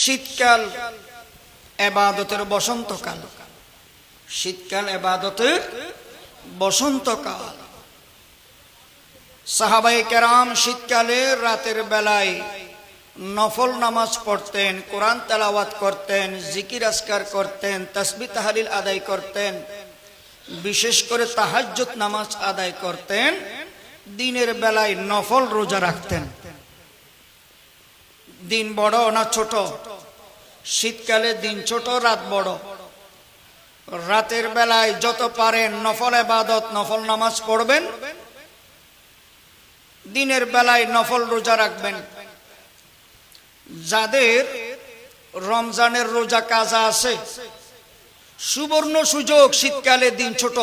শীতকাল এবাদতের বসন্তকাল। শীতকাল এবাদতের বসন্তকাল। সাহাবাই কেরাম শীতকালে রাতের বেলায় নফল নামাজ পড়তেন, কোরআন তেলাওয়াত করতেন, জিকির আসকার করতেন তসবি তাহালিল আদায় করতেন, বিশেষ করে তাহাজ্জুদ নামাজ আদায় করতেন, দিনের বেলায় নফল রোজা রাখতেন। দিন বড় না ছোট? শীতকালে দিন ছোট, রাত বড়। রাতের বেলায় যত পারেন নফল এবাদত নফল নামাজ পড়বেন। দিনের বেলায় নফল রোজা রাখবেন। যাদের রমজানের রোজা কাজা আছে, সুবর্ণ সুযোগ শীতকালে দিন ছোট।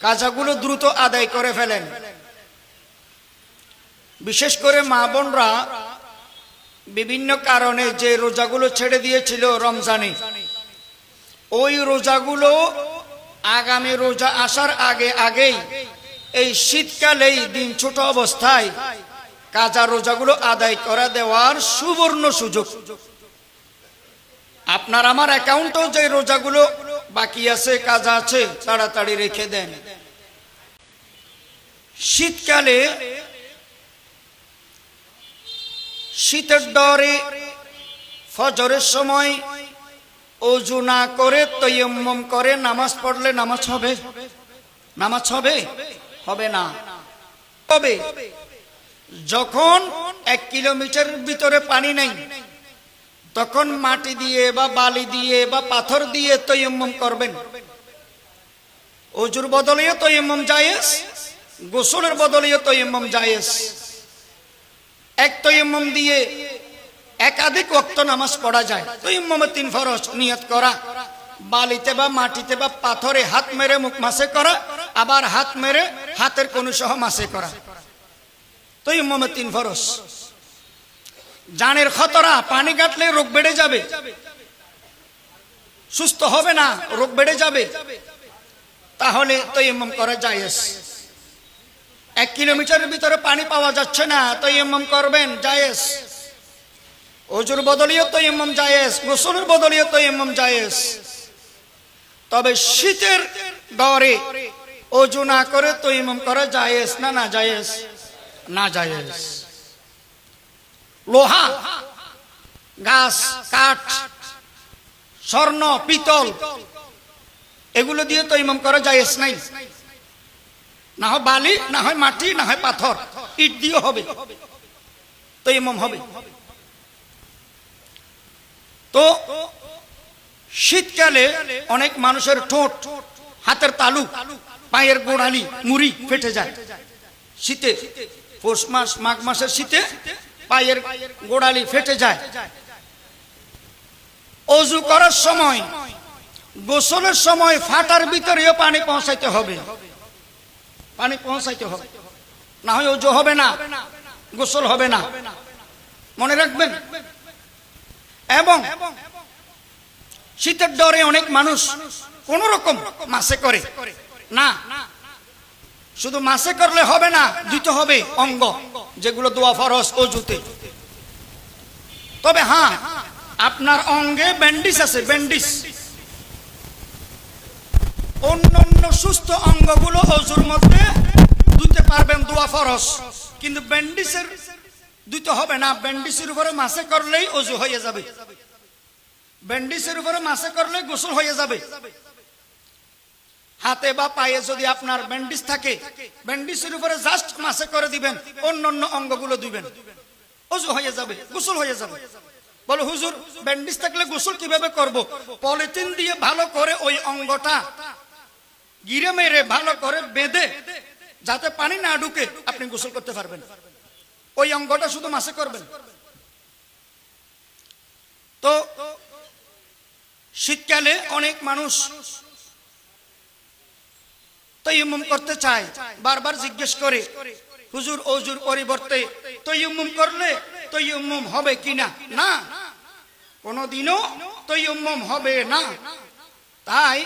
কাজাগুলো দ্রুত আদায় করে ফেলেন। বিশেষ করে মা বোনরা বিভিন্ন কারণে যে রোজাগুলো ছেড়ে দিয়েছিল রমজানে, ওই রোজাগুলো আগামী রোজা আসার আগে আগেই, এই শীতকালেই দিন ছোট অবস্থায় কাজা রোজাগুলো আদায় করা দেওয়ার সুবর্ণ সুযোগ। আপনার আমার অ্যাকাউন্টেও যে রোজাগুলো বাকি আছে, কাজা আছে, তাড়াতাড়ি রেখে দেন। শীতকালে শীতের ডরে, ফজরের সময় অজু না করে তৈয়ম্মম করে নামাজ পড়লে নামাজ হবে? নামাজ হবে? হবে না। তবে যখন এক কিলোমিটার ভিতরে পানি নেই, তখন মাটি দিয়ে বা বালি দিয়ে বা পাথর দিয়ে তৈয়ম্মম করবেন। অজুর বদলেও তৈয়ম্মম জায়েজ, গোসলের বদলেও তৈয়ম্মম জায়েজ। এক তৈয়ম্মম দিয়ে একাধিক ওক্ত নামাজ পড়া যায়। তৈয়ম্মমে তিন ফরজ নিয়ত করা। বালিতে বা মাটিতে বা পাথরে হাত মেরে মুখ মাসে করা, আবার হাত মেরে হাতের কোন সহ মাসে করা। তৈয়ম্মমে তিন ফরজ। জানের খতরা, পানি কাটলে রোগ বেড়ে যাবে। সুস্থ হবে না, রোগ বেড়ে যাবে। তাহলে তৈয়ম্মম করা জায়েজ। এক কিলোমিটারের ভিতরে পানি পাওয়া যাচ্ছে না, তৈয়ম্মম করবেন, জায়েজ। অজুর বদলীয় তৈয়ম্মম জায়েজ, গোসলের বদলীয় তৈয়ম্মম জায়েজ। তবে শীতের দরে অজু না করে তৈয়ম্মম করা জায়েজ না না জায়েজ? না জায়েজ। লোহা, গাছ, কাঠ, স্বর্ণ, পিতল, এগুলো দিয়ে তৈমম করা জায়েজ নাই। না হয় বালি, না হয় মাটি, না হয় পাথর। ইট দিয়ে হবে। তো তৈমম হবে। তো শীতকালে অনেক মানুষের ঠোঁট, হাতের তালু, পায়ের গোড়ালি, মুড়ি ফেটে যায়। শীতে, পৌষ মাস, মাঘ মাসের শীতে পায়ের গোড়ালি ফেটে যায়। অজু করার সময়, গোসলের সময় ফাটার ভিতরেও পানি পৌঁছাইতে হবে। পানি পৌঁছাইতে হবে। না হয় অজু হবে না, গোসল হবে না। মনে রাখবেন? এবং শীতের ডরে অনেক মানুষ কোন রকম মাসে করে। না, শুধু মাসে করলে হবে না, দিতে হবে অঙ্গ, যেগুলো দোয়া ফরস অজুতে। তবে হ্যাঁ আপনার অঙ্গে ব্যান্ডিস আছে, ব্যান্ডিস। অন্য অন্য সুস্থ অঙ্গগুলো অজুর মধ্যে দিতে পারবেন দোয়া ফরস কিন্তু ব্যান্ডিসের দিতে হবে না, ব্যান্ডিসের উপরে মাসে করলেই অজু হয়ে যাবে। ব্যান্ডিসের উপরে মাসে করলে গোসল হয়ে যাবে। হাতে বা পায়ে যদি আপনার ব্যান্ডিস থাকে, ব্যান্ডিসের উপরে জাস্ট মাসে করে দিবেন অন্য অন্য অঙ্গগুলো দিবেন অজু হয়ে যাবে, গোসল হয়ে যাবে। বলো, হুজুর, ব্যান্ডিস থাকলে গোসল কীভাবে করব? পলিথিন দিয়ে ভালো করে ওই অঙ্গটা গিরে মেরে ভালো করে বেঁধে, যাতে পানি না ঢুকে আপনি গোসল করতে পারবেন। ওই অঙ্গটা শুধু মাসে করবেন। তো শীতকালে অনেক মানুষ তৈমুম করতে চায়। বারবার জিজ্ঞেস করে, হুজুর, অজুর পরিবর্তে তৈমুম করলে তৈমুম হবে কিনা না? কোনদিনও তৈমুম হবে না। তাই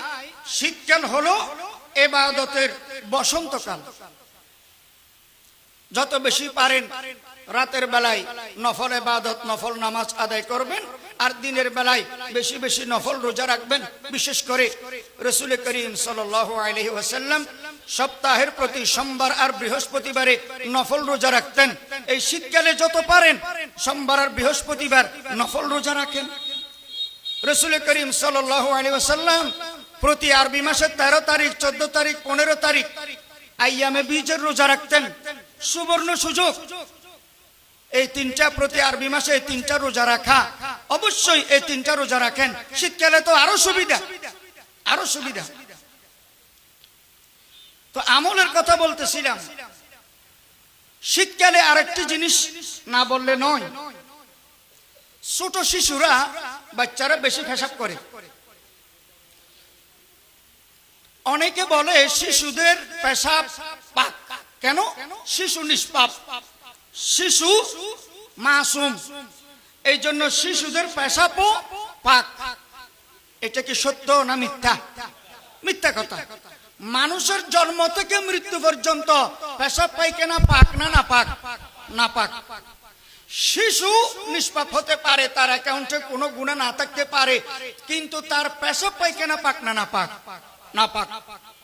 শীতকাল হলো এবাদতের বসন্তকাল। যত বেশি পারেন, রাতের বেলায় নফল এবাদত, নফল নামাজ আদায় করবেন, আর দিনের বেলায় বেশি বেশি নফল রোজা রাখবেন। বিশেষ করে রসুল করিম ওয়াসাল্লাম সপ্তাহের প্রতি সোমবার আর বৃহস্পতিবারে নফল রোজা রাখতেন। এই শীতকালে যত পারেন, সোমবার আর বৃহস্পতিবার নফল রোজা রাখেন। রসুল করিম সাল্লাল্লাহু আলাইহি ওয়াসাল্লাম প্রতি আরবি মাসের তেরো তারিখ, চোদ্দ তারিখ, পনেরো তারিখ আইয়ামে বীজের রোজা রাখতেন। সুবর্ণ সুযোগ। এই তিনটা প্রতি আরবি মাসে এই তিনটা রোজা রাখা। অবশ্যই এই তিনটা রোজা রাখেন। শীতকালে তো আরও সুবিধা। আরও সুবিধা। তো আমলের কথা বলতেছিলাম। শীতকালে আরেকটি জিনিস না বললে নয়। ছোট শিশুরা বাচ্চারা বেশি পেশাব করে। অনেকে বলে শিশুদের পেশাব পাক। কেন? শিশু নিষ্পাপ। শিশু মাসুম। এই জন্য শিশুদের পেশাবও পাক। এটা কি সত্য না মিথ্যা? মিথ্যা কথা। মানুষের জন্ম থেকে মৃত্যু পর্যন্ত পেশাব পায়খানা পাক না না পাক? না পাক। শিশু নিষ্পাপ হতে পারে, তার অ্যাকাউন্টে কোনো গুণা না থাকতে পারে, কিন্তু তার পেশাব পায়খানা পাক না না পাক। napak. napak.